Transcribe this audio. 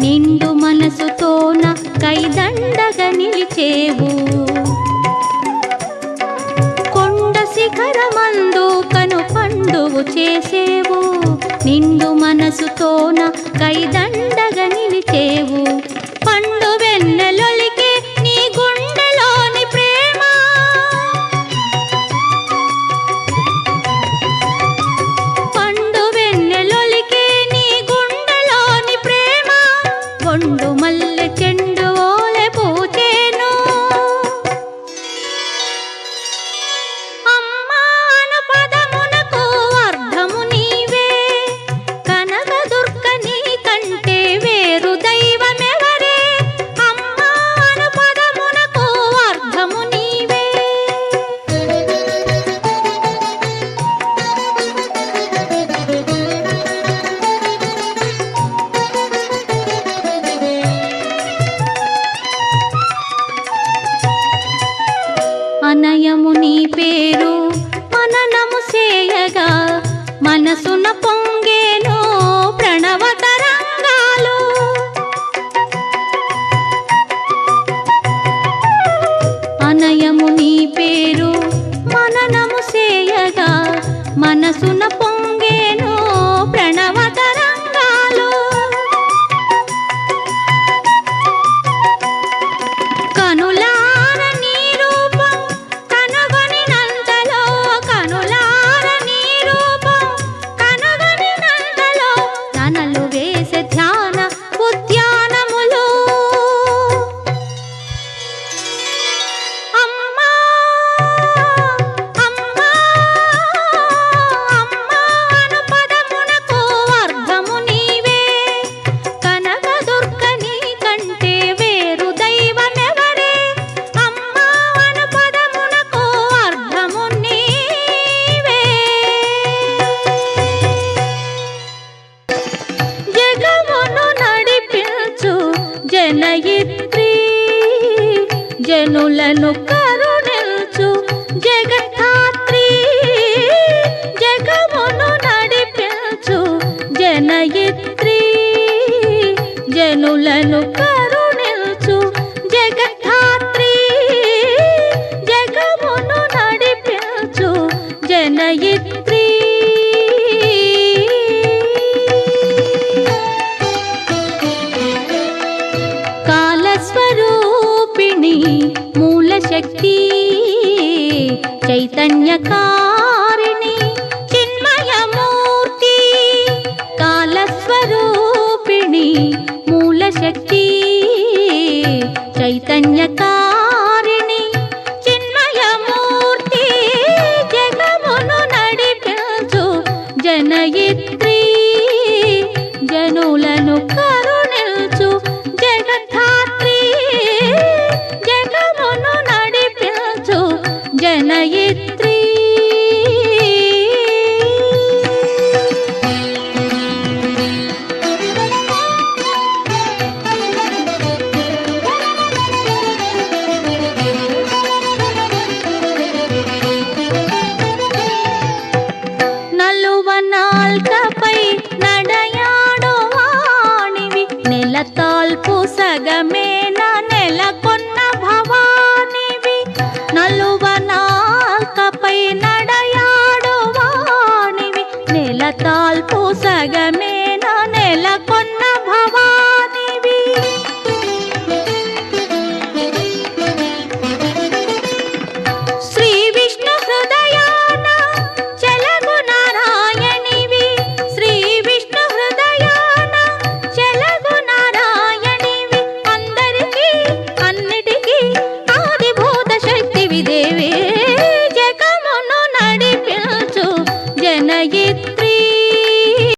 నిండు మనసుతోన కైదండగ నిలిచేవు. కొండ శిఖరమందు కను పండువు చేసేవు. నిండు మనసుతోన కైదండగ నిలిచేవు. అనయము నీ పేరు మననము చేయగా మనసున పొంగేను ప్రణవ జనులను కరుణించు. జగద్ధాత్రి జగమును నడిపించు. జనయిత్రి జనులను కరు చైతన్యకారిణి చిన్మయమూర్తి కాలస్వరూపిణి మూలశక్తి చైతన్యకారి నెలతాల్పు సగమేన నెలకొన్న భవానివి. నలువ నాల్కపై నడయాడు వాణివి నెలతాల్పు సగమేన నెలకొన్న